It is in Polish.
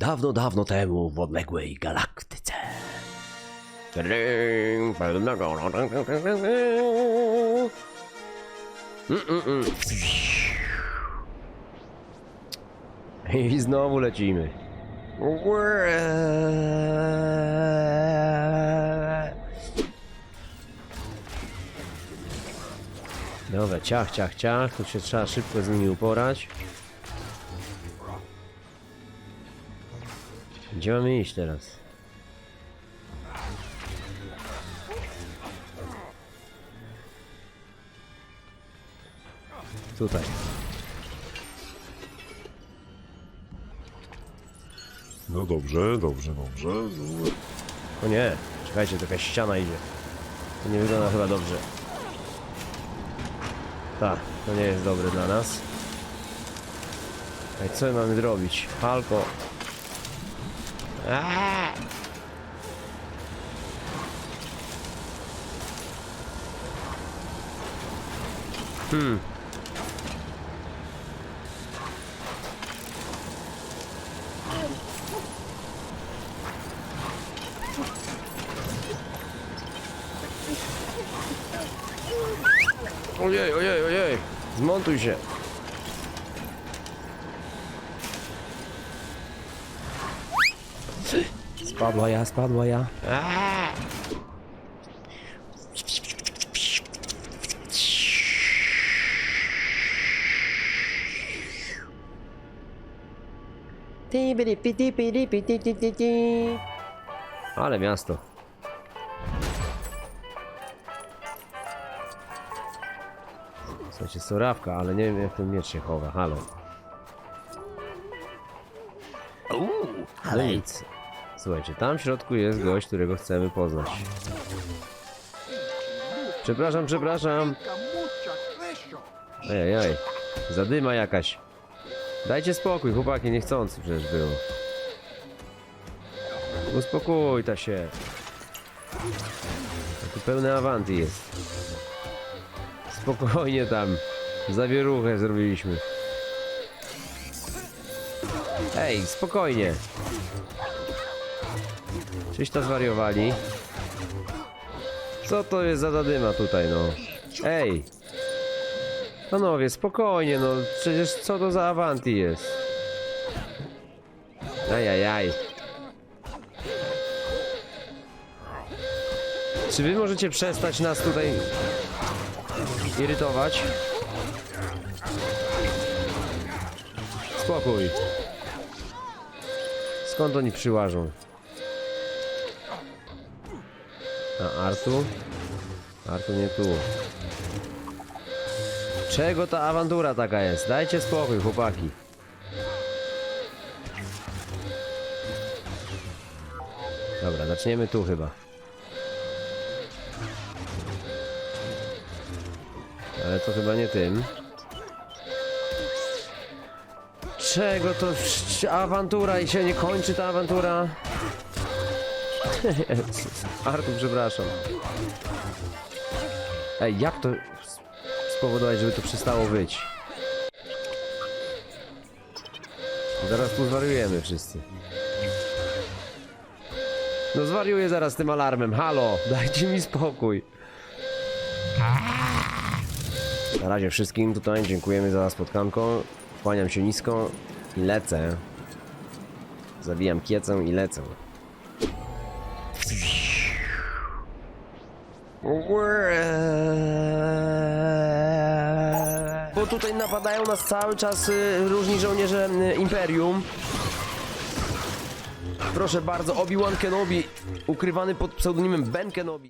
Dawno, dawno temu w odległej galaktyce. I znowu lecimy. Dobra, ciach, ciach, ciach. Tu się trzeba szybko z nimi uporać. Gdzie mamy iść teraz? Tutaj. No dobrze, dobrze, dobrze. No, O nie, czekajcie, to jakaś ściana idzie. To nie wygląda chyba dobrze. Tak, to nie jest dobre dla nas. Ej, co my mamy zrobić? Halko. Hmm. Ojej, ojej, ojej. Zmontuj się. Spadła ja, spadła ja. Aaaa! Ale miasto. Słuchajcie, sorawka, ale nie wiem jak ten miecz się chowa. Halo. No nic. Słuchajcie, tam w środku jest gość, którego chcemy poznać. Przepraszam, przepraszam. Ej, ej, zadyma jakaś. Dajcie spokój, chłopaki, niechcący przecież było. Uspokój ta się. Tu pełne awanty jest. Spokojnie tam. Zawieruchę zrobiliśmy. Ej, spokojnie. Czyś to zwariowali? Co to jest za zadyma tutaj, no? Ej! Panowie, spokojnie, no. Przecież co to za awanti jest? Ajajaj. Czy wy możecie przestać nas tutaj irytować? Spokój. Skąd oni przyłażą? A Artu? Artu nie tu. Czego ta awantura taka jest? Dajcie spokój, chłopaki. Dobra, zaczniemy tu chyba. Ale to chyba nie tym. Czego to awantura i się nie kończy ta awantura? Jezus. Artur, przepraszam. Ej, jak to spowodować, żeby to przestało być? Zaraz tu zwariujemy wszyscy. No zwariuję zaraz tym alarmem. Halo, dajcie mi spokój. Na razie wszystkim tutaj dziękujemy za spotkanko. Kłaniam się nisko i lecę. Zabijam kiecę i lecę. Bo tutaj napadają nas cały czas y, różni żołnierze y, Imperium. Proszę bardzo, Obi-Wan Kenobi, ukrywany pod pseudonimem Ben Kenobi.